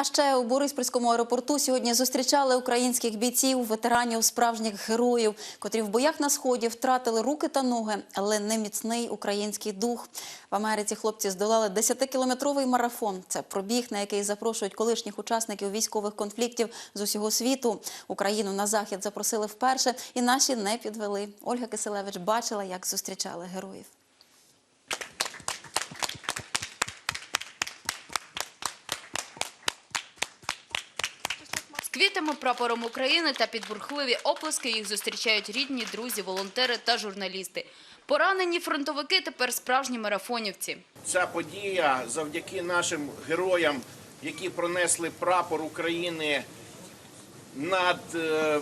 А ще у Бориспільському аеропорту сьогодні зустрічали українських бійців, ветеранів, справжніх героїв, котрі в боях на сході втратили руки та ноги, але не міцний український дух. В Америці хлопці здолали 10-кілометровий марафон. Це пробіг, на який запрошують колишніх учасників військових конфліктів з усього світу. Україну на захід запросили вперше, і наші не підвели. Ольга Киселевич бачила, як зустрічали героїв. Квітами, прапором України та під бурхливі оплески їх зустрічають рідні, друзі, волонтери та журналісти. Поранені фронтовики тепер справжні марафонівці. Ця подія завдяки нашим героям, які пронесли прапор України над е,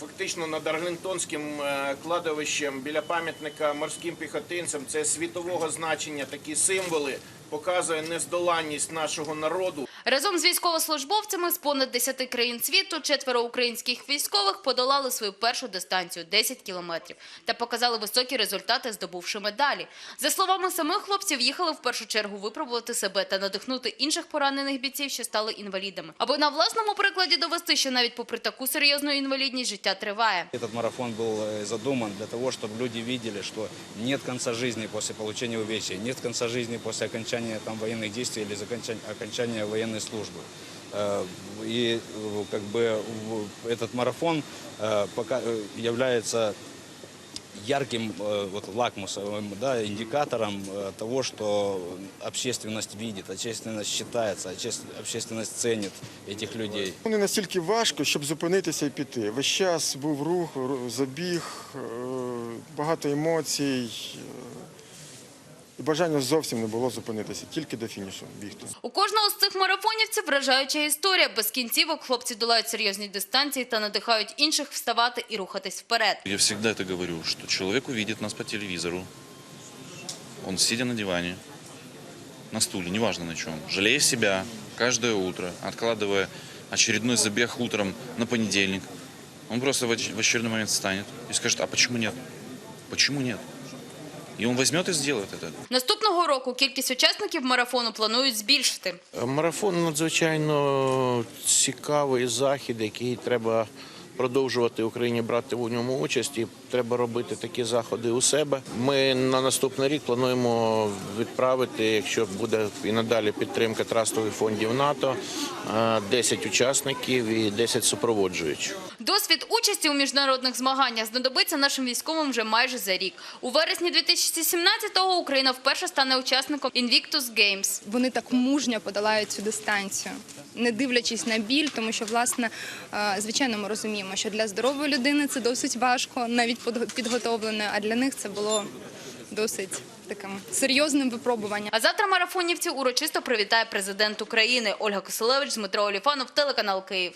фактично над Аргентонським е, кладовищем біля пам'ятника морським піхотинцям. Це світового значення, такі символи показує нездоланність нашого народу. Разом з військовослужбовцями з понад 10 країн світу четверо українських військових подолали свою першу дистанцію – 10 кілометрів та показали високі результати, здобувши медалі. За словами самих хлопців, їхали в першу чергу випробувати себе та надихнути інших поранених бійців, що стали інвалідами. Аби на власному прикладі довести, що навіть попри таку серйозну інвалідність життя триває. Этот марафон был э, задуман для того, чтобы люди видели, что нет конца жизни после получения увечья, нет конца жизни после окончания там, военных действий или закончания, окончания военной службы. Э, И э, как бы в- этот марафон э, пока э, является ярким э, вот, лакмусовым да, индикатором э, того, что общественность видит, общественность считается, обществ- общественность ценит этих людей. Не настільки важко, щоб зупинитися і піти. Весь час був рух, ру- забіг, е, багато емоцій. і бажання зовсім не було зупинитися, тільки до фінішу бігти. У кожного з цих марафонівців вражаюча історія. Без кінцівок хлопці долають серйозні дистанції та надихають інших вставати і рухатись вперед. Я всегда это говорю, что человек увидит нас по телевизору, он сидя на диване, на стуле, неважно на чем, жалея себя каждое утро, откладывая очередной забег утром на понедельник, он просто в очередной момент встанет и скажет, а почему нет? Почему нет? И він візьме і зробить це. Наступного року кількість учасників марафону планують збільшити. Марафон надзвичайно цікавий захід, який треба продовжувати Україні брати в ньому участь. І треба робити такі заходи у себе. Ми на наступний рік плануємо відправити, якщо буде і надалі підтримка трастових фондів НАТО, е, 10 учасників і 10 супроводжуючих. Досвід участі у міжнародних змаганнях знадобиться нашим військовим вже майже за рік. У вересні 2017-го Україна вперше стане учасником Invictus Games. вони так мужньо подолають цю дистанцію, не дивлячись на біль, тому що, власне, е, звичайно, ми розуміємо, що для здорової людини це досить важко, навіть підготовленої, а для них це було досить таким серйозним випробуванням. А завтра марафонівці урочисто привітає президент України Ольга Киселевич, Дмитро Оліфанов, телеканал Київ.